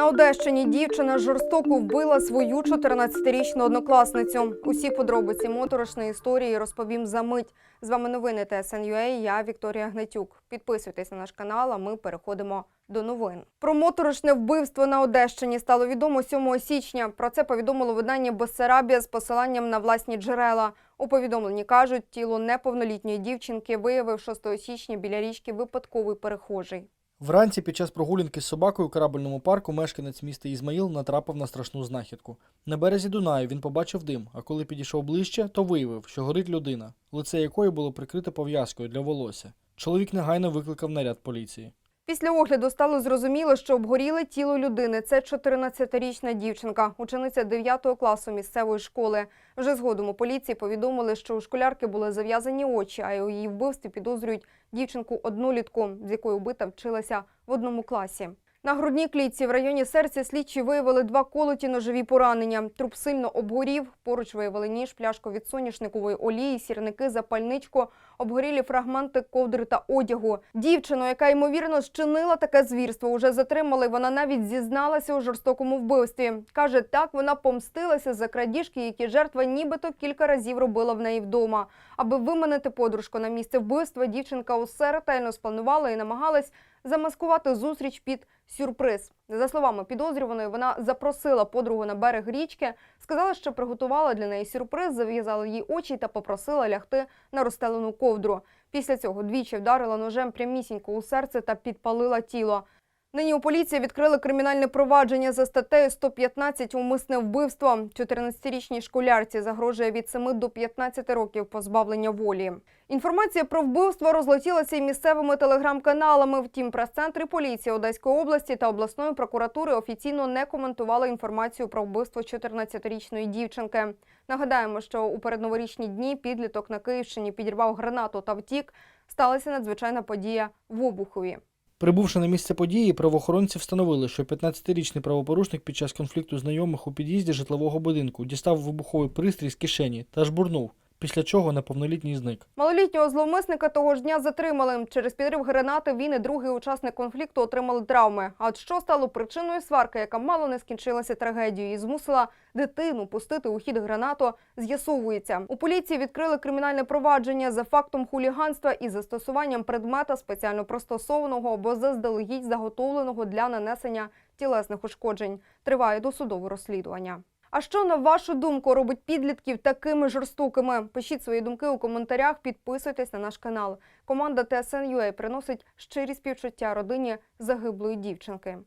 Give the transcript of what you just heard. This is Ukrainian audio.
На Одещині дівчина жорстоко вбила свою 14-річну однокласницю. Усі подробиці моторошної історії розповім за мить. З вами новини ТСНЮА, Я Вікторія Гнатюк. Підписуйтесь на наш канал, а ми переходимо до новин. Про моторошне вбивство на Одещині стало відомо 7 січня. Про це повідомило видання Бессарабія з посиланням на власні джерела. У повідомленні кажуть, тіло неповнолітньої дівчинки виявив 6 січня біля річки випадковий перехожий. Вранці під час прогулянки з собакою у корабельному парку мешканець міста Ізмаїл натрапив на страшну знахідку. На березі Дунаю він побачив дим, а коли підійшов ближче, то виявив, що горить людина, лице якої було прикрите пов'язкою для волосся. Чоловік негайно викликав наряд поліції. Після огляду стало зрозуміло, що обгоріле тіло людини. Це 14-річна дівчинка, учениця 9 класу місцевої школи. Вже згодом у поліції повідомили, що у школярки були зав'язані очі, а у її вбивстві підозрюють дівчинку однолітку, з якою вбита вчилася в одному класі. На грудній клітці в районі серця слідчі виявили два колоті ножові поранення. Труп сильно обгорів. Поруч виявили ніж, пляшку від соняшникової олії, сірники, запальничку, обгорілі фрагменти ковдри та одягу. Дівчину, яка ймовірно зчинила таке звірство, уже затримали. Вона навіть зізналася у жорстокому вбивстві. Каже, так вона помстилася за крадіжки, які жертва нібито кілька разів робила в неї вдома. Аби виманити подружку на місце вбивства, дівчинка усе ретельно спланувала і намагалась замаскувати зустріч під сюрприз. За словами підозрюваної, вона запросила подругу на берег річки, сказала, що приготувала для неї сюрприз, зав'язала їй очі та попросила лягти на розстелену ковдру. Після цього двічі вдарила ножем прямісінько у серце та підпалила тіло. Нині у поліції відкрили кримінальне провадження за статтею 115 «Умисне вбивство». 14-річній школярці загрожує від 7 до 15 років позбавлення волі. Інформація про вбивство розлетілася і місцевими телеграм-каналами. Втім, прес-центри поліції Одеської області та обласної прокуратури офіційно не коментували інформацію про вбивство 14-річної дівчинки. Нагадаємо, що у передноворічні дні підліток на Київщині підірвав гранату та втік. Сталася надзвичайна подія в Обухові. Прибувши на місце події, правоохоронці встановили, що 15-річний правопорушник під час конфлікту знайомих у під'їзді житлового будинку дістав вибуховий пристрій з кишені та жбурнув, після чого неповнолітній зник. Малолітнього зловмисника того ж дня затримали. Через підрив гранати він і другий учасник конфлікту отримали травми. А от що стало причиною сварки, яка мало не скінчилася трагедією і змусила дитину пустити у хід гранату, з'ясовується. У поліції відкрили кримінальне провадження за фактом хуліганства і застосуванням предмета спеціально пристосованого або заздалегідь заготовленого для нанесення тілесних ушкоджень. Триває досудове розслідування. А що на вашу думку робить підлітків такими жорстокими? Пишіть свої думки у коментарях, підписуйтесь на наш канал. Команда TSN.ua приносить щирі співчуття родині загиблої дівчинки.